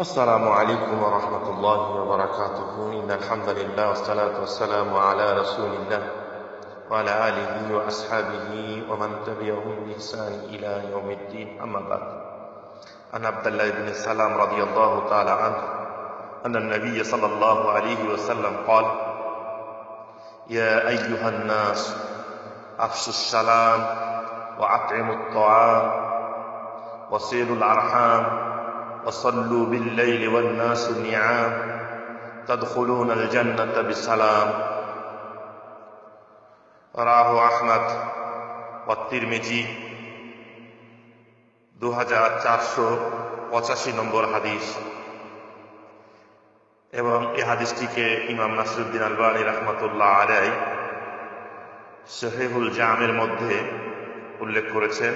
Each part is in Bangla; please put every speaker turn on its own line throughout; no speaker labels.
السلام عليكم ورحمة الله وبركاته. إن الحمد لله والصلاة والسلام على رسول الله وعلى آله وأصحابه ومن تبعهم بإحسان إلى يوم الدين. أما بعد عن عبد الله بن سلام رضي الله تعالى عنه أن النبي صلى الله عليه وسلم قال يا أيها الناس أفشوا السلام وأطعموا الطعام وصلوا الأرحام وصلوا بالليل والناس نعام تدخلون الجنة بسلام رواه أحمد والترمذي দু হাজার চারশো পঁচাশি নম্বর হাদিস এবং এই হাদিসটিকে ইমাম নাসরুদ্দিন আলবানী রহমতুল্লাহ আলাই শহেহুল জামের মধ্যে উল্লেখ করেছেন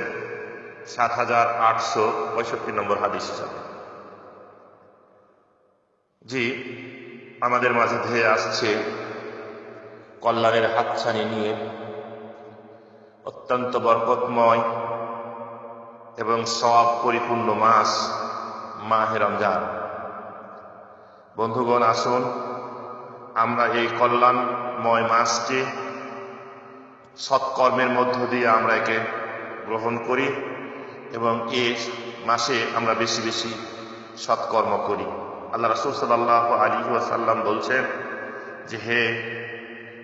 সাত হাজার আটশো পঁয়ষট্টি নম্বর হাদিস হিসাবে জি, আমাদের মাঝে ধেয়ে আসছে কল্যাণের হাতছানি নিয়ে। অত্যন্ত বরকতময় এবং সব পরিপূর্ণ মাস মাহে রমজান। বন্ধুগণ, আসুন আমরা এই কল্যাণময় মাসকে সৎকর্মের মধ্য দিয়ে আমরা একে গ্রহণ করি এবং এ মাসে আমরা বেশি বেশি সৎকর্ম করি। আল্লাহ রসুল সাল্লাহ আলী ওয়াসাল্লাম বলছেন যে, হে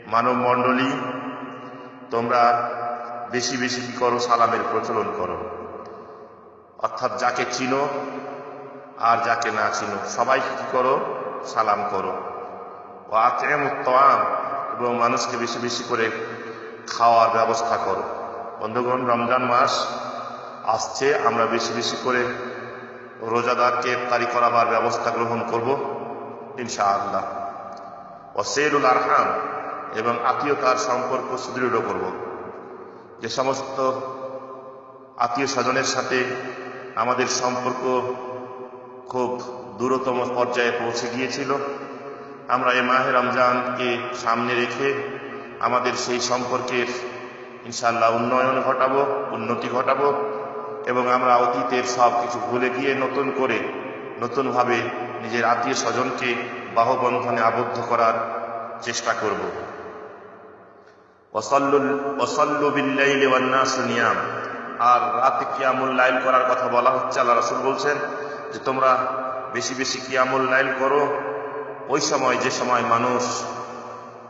মানব মণ্ডলী তোমরা বেশি বেশি কি করো? সালামের প্রচলন করো। অর্থাৎ যাকে চিনো আর যাকে না চিনো, সবাইকে কি করো? সালাম করো। ও আতেম উত্তম এবং মানুষকে বেশি বেশি করে খাওয়ার ব্যবস্থা করো। বন্ধুগণ, রমজান মাস আসছে, আমরা বেশি বেশি করে রোজাদারকে তারি করাবার ব্যবস্থা গ্রহণ করব, ইনশাআল্লাহ। সেরুল আরহাম এবং আত্মীয়তার সম্পর্ক সুদৃঢ় করব। যে সমস্ত আত্মীয় স্বজনের সাথে আমাদের সম্পর্ক খুব দূরতম পর্যায়ে পৌঁছে গিয়েছিল, আমরা এই মাহে রমজানকে সামনে রেখে আমাদের সেই সম্পর্কের ইনশাল্লাহ উন্নয়ন ঘটাবো, উন্নতি ঘটাবো। এবং আমরা অতীতের সব কিছু ভুলে গিয়ে নতুন করে, নতুনভাবে নিজের আত্মীয় স্বজনকে বাহবন্ধনে আবদ্ধ করার চেষ্টা করব। নিয়াম। আর রাতে কিয়ামুল লাইল করার কথা বলা হচ্ছে, আল্লাহ রসুল বলছেন যে, তোমরা বেশি বেশি কিয়ামুল লাইল করো। ওই সময় যে সময় মানুষ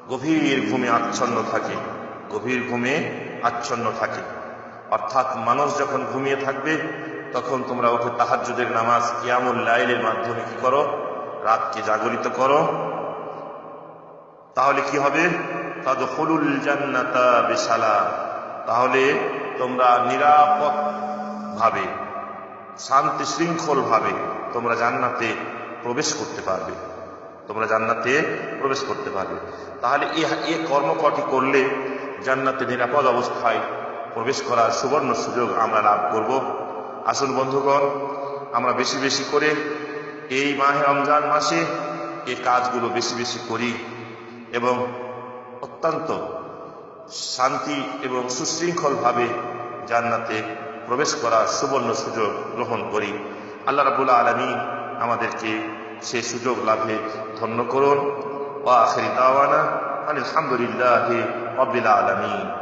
গভীর ঘুমে আচ্ছন্ন থাকে, গভীর ঘুমে আচ্ছন্ন থাকে। অর্থাৎ মানুষ যখন ঘুমিয়ে থাকবে, তখন তোমরা ওকে তাহাজুদের নামাজ কিয়ামুল লাইলের মাধ্যমে কি করো? রাতকে জাগরিত করো। তাহলে কি হবে? হলুল জান্নাতা বেশালা। তাহলে তোমরা নিরাপদ ভাবে, শান্তি শৃঙ্খল ভাবে তোমরা জান্নাতে প্রবেশ করতে পারবে। তোমরা জান্নাতে প্রবেশ করতে পারবে। তাহলে এ কর্মকটি করলে জান্নাতে নিরাপদ অবস্থায় প্রবেশ করার সুবর্ণ সুযোগ আমরা লাভ করব। আসুন বন্ধুগণ, আমরা বেশি বেশি করে এই মাহে রমজান মাসে এই কাজগুলো বেশি বেশি করি এবং অত্যন্ত শান্তি এবং সুশৃঙ্খলভাবে জান্নাতে প্রবেশ করার সুবর্ণ সুযোগ গ্রহণ করি। আল্লাহ রাবুল আলমী আমাদেরকে সে সুযোগ লাভে ধন্য করুন। ও আখেরি দাওয়ানা আলহামদুলিল্লাহ রবিল আলমিন।